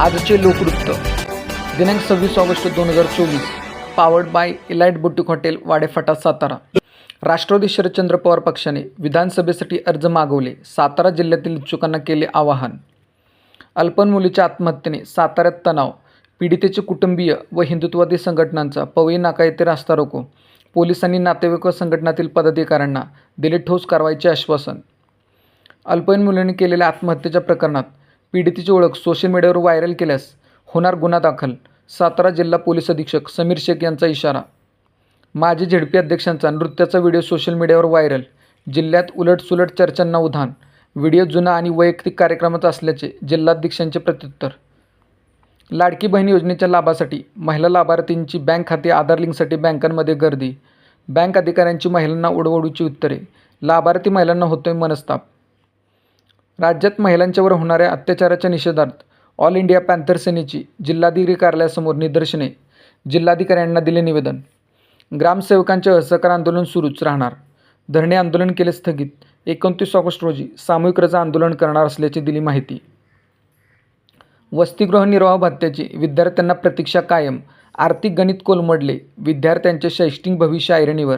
आजचे लोकवृत्त. दिनांक सव्वीस ऑगस्ट दोन हजार चोवीस powered by elite boutique hotel Wadephata Satara. Rashtrawadi Sharadchandra Pawar पक्षाने विधानसभेसाठी अर्ज मागवले सातारा जिल्ह्यातील इच्छुकांना केले आवाहन. अल्पन मुलीच्या आत्महत्येने साताऱ्यात तणाव पीडितेचे कुटुंबीय व हिंदुत्ववादी संघटनांचा पवई नाका येथे रास्ता रोको पोलिसांनी नातेवाईक व संघटनातील पदाधिकाऱ्यांना दिले ठोस कारवाईचे आश्वासन. अल्पवयीन मुलीने केलेल्या आत्महत्येच्या प्रकरणात पीडितेची ओळख सोशल मीडियावर व्हायरल केल्यास होणार गुन्हा दाखल सातारा जिल्हा पोलीस अधीक्षक समीर शेख यांचा इशारा. माजी झेडपी अध्यक्षांचा नृत्याचा व्हिडिओ सोशल मीडियावर व्हायरल जिल्ह्यात उलटसुलट चर्चांना उधाण व्हिडिओ जुना आणि वैयक्तिक कार्यक्रमाचा असल्याचे जिल्हाध्यक्षांचे प्रत्युत्तर. लाडकी बहीण योजनेच्या लाभासाठी महिला लाभार्थींची बँक खाते आधार लिंकसाठी बँकांमध्ये गर्दी बँक अधिकाऱ्यांची महिलांना उडवडूची उत्तरे लाभार्थी महिलांना होतोय मनस्ताप. राज्यात महिलांच्यावर होणाऱ्या अत्याचाराच्या निषेधार्थ ऑल इंडिया पॅन्थर सेनेची जिल्हाधिकारी कार्यालयासमोर निदर्शने. जिल्हाधिकाऱ्यांना दिले निवेदन. ग्रामसेवकांचे असहकार आंदोलन सुरूच राहणार. धरणे आंदोलन केले स्थगित. एकोणतीस ऑगस्ट रोजी सामूहिक रजा आंदोलन करणार असल्याची दिली माहिती. वसतिगृह निर्वाह भत्त्याची विद्यार्थ्यांना प्रतीक्षा कायम. आर्थिक गणित कोलमडले. विद्यार्थ्यांचे शैक्षणिक भविष्य ऐरणीवर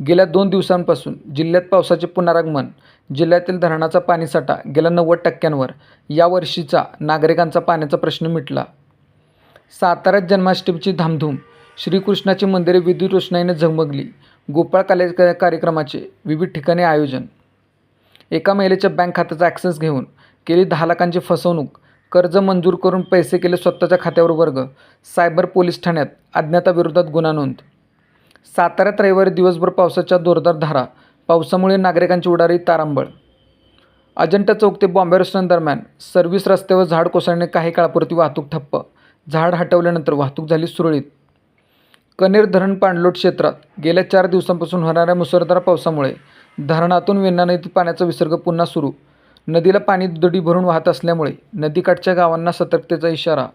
गेल्या दोन दिवसांपासून जिल्ह्यात पावसाचे पुनरागमन जिल्ह्यातील धरणाचा पाणीसाठा गेल्या नव्वद टक्क्यांवर यावर्षीचा नागरिकांचा पाण्याचा प्रश्न मिटला. साताऱ्यात जन्माष्टमीची धामधूम श्रीकृष्णाची मंदिरे विद्युत रोषणाईने झगमगली गोपाळ काले कार्यक्रमाचे विविध ठिकाणी आयोजन. एका महिलेच्या बँक खात्याचा ॲक्सेस घेऊन केली दहा लाखांची फसवणूक कर्ज मंजूर करून पैसे केले स्वतःच्या खात्यावर वर्ग सायबर पोलीस ठाण्यात अज्ञाताविरोधात गुन्हा नोंद. साताऱ्यात रविवारी दिवसभर पावसाच्या जोरदार धारा पावसामुळे नागरिकांची उडारी तारांबळ. अजंठा चौक ते बॉम्बे रेस्टॉरंट दरम्यान सर्व्हिस रस्त्यावर झाड कोसळणे काही काळापुरती वाहतूक ठप्प. झाड हटवल्यानंतर वाहतूक झाली सुरळीत. कनेर धरण पाणलोट क्षेत्रात गेल्या चार दिवसांपासून होणाऱ्या मुसळधार पावसामुळे धरणातून वेण्णा नदीत पाण्याचा विसर्ग पुन्हा सुरू. नदीला पाणी दुथडी भरून वाहत असल्यामुळे नदीकाठच्या गावांना सतर्कतेचा इशारा.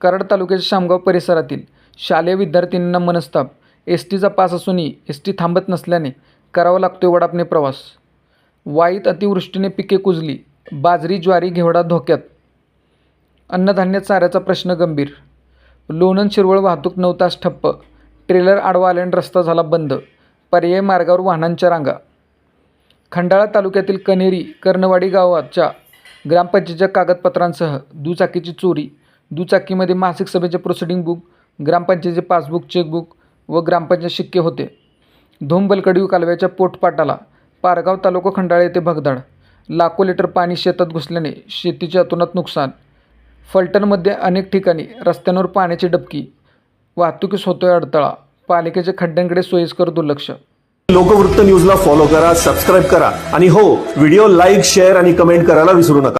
कराड तालुक्याच्या शामगाव परिसरातील शालेय विद्यार्थिनींना मनस्ताप एस टीचा पास असूनही एस टी थांबत नसल्याने करावा लागतोय वडापणे प्रवास. वाईत अतिवृष्टीने पिके कुजली बाजरी ज्वारी घेवडा धोक्यात. अन्नधान्य चाऱ्याचा प्रश्न गंभीर. लोणंद शिरवळ वाहतूक नऊ तास ठप्प. ट्रेलर आडवा आल्याने रस्ता झाला बंद. पर्यायी मार्गावर वाहनांच्या रांगा. खंडाळा तालुक्यातील कनेरी कर्णवाडी गावाच्या ग्रामपंचायतीच्या कागदपत्रांसह दुचाकीची चोरी दुचाकीमध्ये मासिक सभेचे प्रोसिडिंग बुक ग्रामपंचायतीचे पासबुक चेकबुक व ग्रामपंचायत शिक्के होते. धोमबलकडीव कालव्याच्या पोटपाटाला पारगाव तालुका खंडाळा येथे भगदाड. लाखो लिटर पाणी शेतात घुसल्याने शेतीच्या अतोनात नुकसान. फलटणमध्ये अनेक ठिकाणी रस्त्यांवर पाण्याची डबकी. वाहतुकीस होतोय अडथळा. पालिकेच्या खड्ड्यांकडे सोयीस्कर दुर्लक्ष. लोकवृत्त न्यूजला फॉलो करा सबस्क्राईब करा आणि हो व्हिडिओ लाईक शेअर आणि कमेंट करायला विसरू नका.